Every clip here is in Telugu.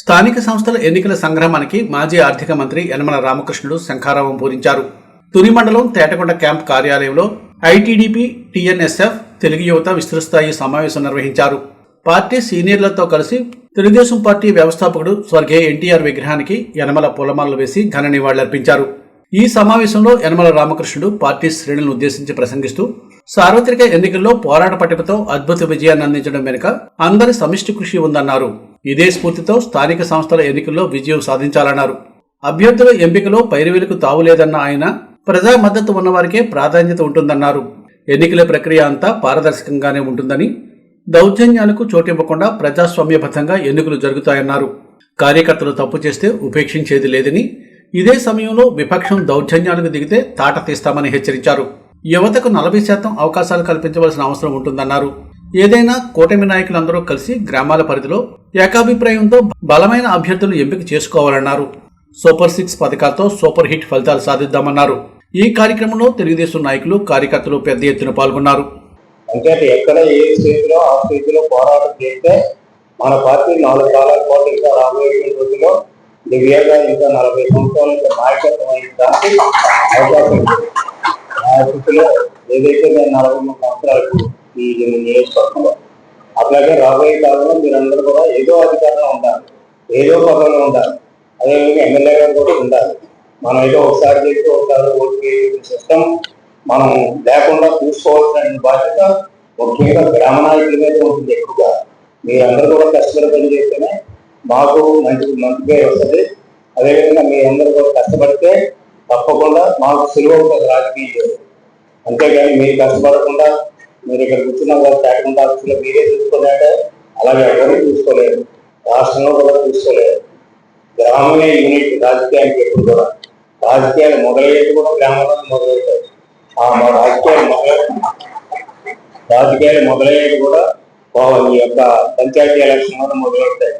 స్థానిక సంస్థల ఎన్నికల సంగ్రహమానికి మాజీ ఆర్థిక మంత్రి యనమల రామకృష్ణుడు శంఖారావం పూరించారు. తుని మండలం తేటకొండ క్యాంప్ కార్యాలయంలో ఐటీడీపీ టీఎన్ఎస్ఎఫ్ తెలుగు యువత విస్తృతస్థాయి సమావేశం నిర్వహించారు. పార్టీ సీనియర్లతో కలిసి తెలుగుదేశం పార్టీ వ్యవస్థాపకుడు స్వర్గీయ ఎన్టీఆర్ విగ్రహానికి యనమల పూలమాలలు వేసి ఘన నివాళులర్పించారు. ఈ సమావేశంలో యనమల రామకృష్ణుడు పార్టీ శ్రేణులను ఉద్దేశించి ప్రసంగిస్తూ సార్వత్రిక ఎన్నికల్లో పోరాట పటిమతో అద్భుత విజయాన్ని అందించడం వెనుక అందరి సమిష్టి కృషి ఉందన్నారు. ఇదే స్ఫూర్తితో స్థానిక సంస్థల ఎన్నికల్లో విజయం సాధించాలన్నారు. అభ్యర్థుల ఎంపికలో పైరువేలకు తావులేదన్న ఆయన ప్రజా మద్దతు ఉన్నవారికే ప్రాధాన్యత ఉంటుందన్నారు. ఎన్నికల ప్రక్రియ అంతా పారదర్శకంగానే ఉంటుందని దౌర్జన్యాలకు చోటివ్వకుండా ప్రజాస్వామ్యబద్ధంగా ఎన్నికలు జరుగుతాయన్నారు. కార్యకర్తలు తప్పు చేస్తే ఉపేక్షించేది లేదని ఇదే సమయంలో విపక్షం దౌర్జన్యాలకు దిగితే తాట తీస్తామని హెచ్చరించారు. యువతకు నలభై శాతం అవకాశాలు కల్పించవలసిన అవసరం ఉంటుందన్నారు. ఏదైనా కూటమి నాయకులందరూ కలిసి గ్రామాల పరిధిలో ఏకాభిప్రాయంతో బలమైన అభ్యర్థులు ఎంపిక చేసుకోవాలన్నారు. సూపర్ సిక్స్ పథకాలతో సూపర్ హిట్ ఫలితాలు సాధిద్దామన్నారు. ఈ కార్యక్రమంలో తెలుగుదేశం నాయకులు కార్యకర్తలు పెద్ద ఎత్తున పాల్గొన్నారు. అంటే ఎక్కడ ఏ స్టేజ్లో ఆ స్టేజ్లో పోరాటం చేస్తే మన పార్టీ నాలుగు కాలాల పాటు ఇంకా రాబోయే రోజుల్లో దివ్యంగా ఇంకా నలభై సంవత్సరాల నాయకత్వం అయ్యడానికి అవకాశం ఉంది. ఆ స్థితిలో ఏదైతే నేను నలభై మూడు సంవత్సరాలకు ఈ నియోజకవర్గంలో. అట్లాగే రాబోయే కాలంలో మీరందరూ కూడా ఏదో అధికారంలో ఉండాలి. ఏదో పదంలో ఉండాలి. అదేవిధంగా ఎమ్మెల్యే గారు కూడా ఉండాలి. మనం ఏదో ఒకసారి చేసి ఒకసారి ఓటు సిస్టమ్ మనం లేకుండా చూసుకోవాల్సిన బాధ్యత ముఖ్యంగా గ్రామ నాయకుల మీద ఉంటుంది ఎక్కువగా. మీరందరూ కూడా కష్టపడి పనిచేస్తేనే మాకు మంచి మంచి పేరు వస్తుంది అదేవిధంగా మీరందరూ కూడా కష్టపడితే తప్పకుండా మాకు సులువు అవుతుంది రాజకీయ అంతేగాని మీరు కష్టపడకుండా మీరు ఇక్కడ కూర్చున్న వాళ్ళు తేకుండా ఆఫీసులో మీరే చూసుకోలేక అలాగే ఎవరు చూసుకోలేరు. రాష్ట్రంలో కూడా చూసుకోలేరు. గ్రామమే యూనిట్ రాజకీయానికి ఎప్పుడు కూడా. రాజకీయాలు మొదలయ్యేది కూడా గ్రామంలో మొదలవుతాయి ఆ మా రాజకీయాలు మొదలై రాజకీయాలు మొదలయ్యేది కూడా వా- ఈ యొక్క పంచాయతీ ఎలక్షన్ కూడా మొదలవుతాయి.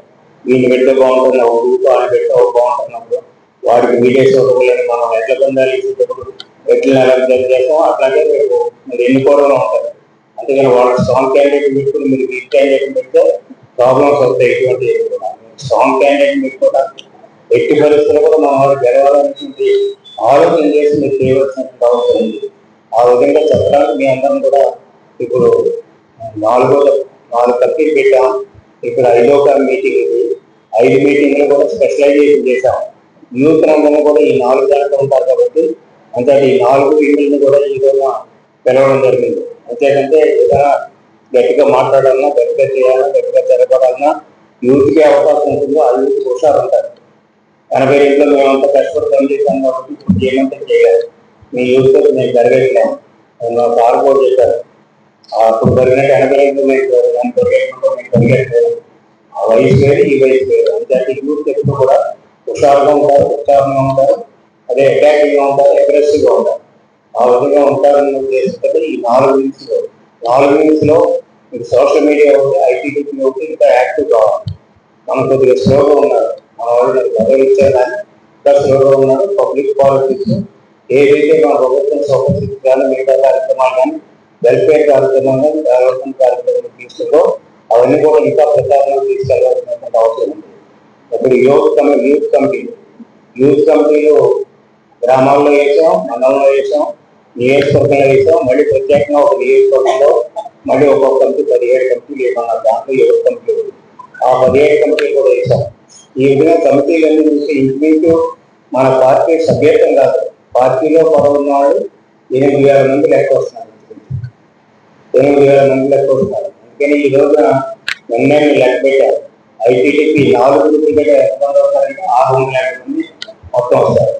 వీళ్ళు పెడితే బాగుంటుంది ఒక ఊరు వాళ్ళు పెడితే బాగుంటున్నప్పుడు వాడికి విదేశీ ఒకళ్ళని మనం ఎట్లా పొందాలి ఎట్లా ఎలక్షన్ చేస్తాం అట్లాగే మీరు ఎన్నుకోవడంలో ఉంటాయి. అందుకని వాళ్ళ స్ట్రాంగ్ క్యాండిడేట్ పెట్టుకుని మీరు వీక్ క్యాండిడేట్ పెడితే ప్రాబ్లమ్స్ వస్తాయి ఎటువంటి స్ట్రాంగ్ క్యాండిడేట్ పెట్టుకోవడం ఎట్టి పరిస్థితులు కూడా మన వాళ్ళు గెలవాలనేటువంటి ఆలోచన చేసి మీరు చేయవలసినటువంటి అవసరం ఉంది. ఆ విధంగా చెప్పడానికి మీ అందరం కూడా ఇప్పుడు నాలుగో నాలుగు కమిటీలు పెట్టాం. ఇప్పుడు ఐదో మీటింగ్ ఇది ఐదు మీటింగ్లు కూడా స్పెషలైజేషన్ చేశాం. యూత్ రంగంలో కూడా ఈ నాలుగు దాంట్లో ఉంటారు కాబట్టి అంటే ఈ నాలుగు మీటింగ్లు కూడా ఈ రోజున పిలవడం జరిగింది. అంతేకంటే ఏదైనా గట్టిగా మాట్లాడాలన్నా గట్టిగా చేయాలన్నా గట్టిగా జరగాలన్నా యూత్కే అవకాశం ఉంటుందో ఆ యూత్ హుషారు ఉంటారు. ఎనభై ఏళ్ళలో మేమంతా కష్టపడి పని చేశాం కాబట్టి ఇప్పుడు చేయమంతా చేయాలి. మీ యూత్ మేము జరగట్లేము నా సార్ కూడా చెప్పారు. అప్పుడు జరిగినట్టు ఎనభై ఏళ్ళు మీకు నేను పరిగెట్టుకుంటూ మీకు పరిగెట్టలేదు ఆ వయసు వేరు ఈ వయసు వేరు. అంటే యూత్ ఎప్పుడు కూడా హుషారుగా ఉంటారు ఉత్సాహంగా ఉంటారు. అదే అటాకింగ్ ఉంటారు అగ్రెసివ్గా ఉంటారు. ఆ విధంగా ఉద్దేశం ఉద్దేశంతో ఈ నాలుగు వీక్స్లో నాలుగు వీక్స్లో మీకు సోషల్ మీడియా ఒకటి ఐటీ ఒకటి ఇంకా యాక్టివ్ కావాలి. మనం కొద్దిగా స్లోగా ఉన్నారు. మన వాళ్ళు పదవి ఇంకా స్లోగా ఉన్నారు. పబ్లిక్ పాలిటిక్స్ ఏదైతే మన ప్రభుత్వం సౌకర్యం కానీ మిగతా కార్యక్రమాలు కానీ వెల్ఫేర్ కార్యక్రమం కానీ డెవలప్మెంట్ కార్యక్రమం తీసుకుందో అవన్నీ కూడా ఇంకా ప్రచారంలో తీసుకెళ్ళాల్సినటువంటి అవసరం ఉంది. ఇప్పుడు youth committee youth committee youth కమిటీలు గ్రామాల్లో వేసాం మండలంలో వేసాం. నియోజకవర్గంలో వేసాం మళ్ళీ ప్రత్యేకంగా ఒక నియోజకవర్గంలో మళ్ళీ ఒక్కొక్క కమిటీ పదిహేడు కమిటీలు ఏమన్నారు దాంట్లో ఏడు కమిటీలు ఆ పదిహేడు కమిటీలు కూడా వేసాం ఈ విధంగా కమిటీలన్నీ చూసి ఇంచుమించు మన పార్టీ సభ్యత్వం కాదు. పార్టీలో పదవున్న వాళ్ళు ఎనిమిది వేల మంది లెక్క వస్తున్నారు. ఎనిమిది వేల మంది లెక్క వస్తున్నారు. అందుకని ఈ రోజున నిన్నే లెక్క పెట్టారు ఐటీడీపీ నాలుగు టికెట్ ఎంత మంది వస్తారంటే ఆరు వందల యాభై మంది మొత్తం వస్తారు.